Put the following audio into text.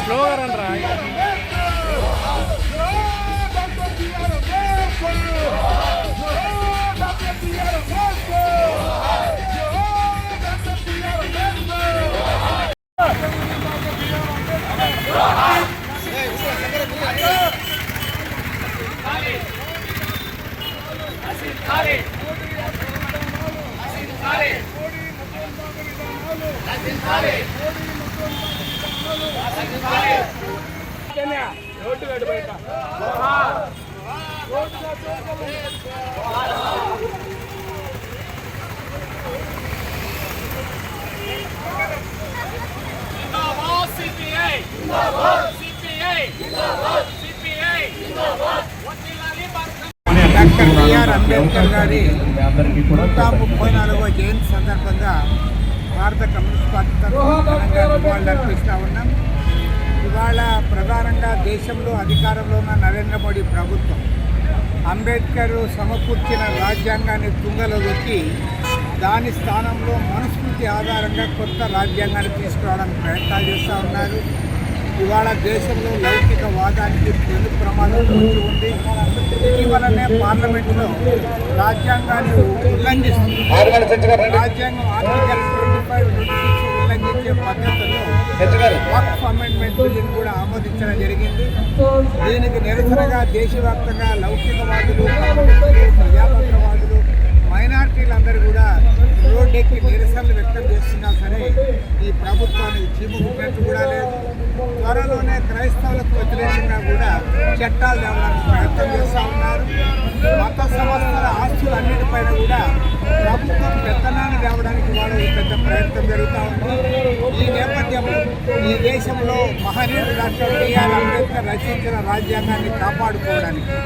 స్లోగా రోడ్డు గడు బయట CPI CPI CPI doctor B R Ambedkar గారి నూట ముప్పై నాలుగో జయంతి సందర్భంగా భారత కమ్యూనిస్ట్ పార్టీ తరఫున నివాళులు అర్పిస్తూ ఉన్నాం. ఇవాళ ప్రధానంగా దేశంలో అధికారంలో ఉన్న నరేంద్ర మోడీ ప్రభుత్వం అంబేద్కర్ సమకూర్చిన రాజ్యాంగాన్ని తుంగలో దొక్కి దాని స్థానంలో మనుస్మృతి ఆధారంగా కొత్త రాజ్యాంగాన్ని తీసుకురావడానికి ప్రయత్నాలు చేస్తూ ఉన్నారు. ఇవాళ దేశంలో లౌకిక వాదానికి పెను ప్రమాదం పొంచి ఉంది. ఇటీవలనే పార్లమెంట్లో రాజ్యాంగాన్ని ఉల్లంఘిస్తుంది రాజ్యాంగం ఆర్టికల్ ఫైవ్ సిక్స్ ఉల్లంఘించే పద్ధతుల్లో వక్ఫ్ అమెండ్మెంట్ బిల్లును కూడా ఆమోదించడం జరిగింది. దీనికి నిరసనగా దేశవ్యాప్తంగా లౌకికవాదులు ప్రజాతంత్రవాదులు మైనార్టీలందరూ కూడా రోడ్డెక్కి నిరసనలు వ్యక్తం చేస్తున్నా సరే ఈ ప్రభుత్వానికి చీముకున్నట్టు కూడా లేదు. త్వరలోనే క్రైస్తవులకు వ్యతిరేకంగా కూడా చట్టాలు తేవడానికి ప్రయత్నం చేస్తూ ఉన్నారు మత సంస్థల ఆస్తులు అన్నిటిపైన కూడా ప్రభుత్వం పెత్తనాన్ని తేవడానికి వాళ్ళు పెద్ద ప్రయత్నం జరుగుతూ ఉంది ఈ నేపథ్యంలో ఈ దేశంలో మహనీయుడు డాక్టర్ బిఆర్ అంబేద్కర్ రచించిన రాజ్యాంగాన్ని కాపాడుకోవడానికి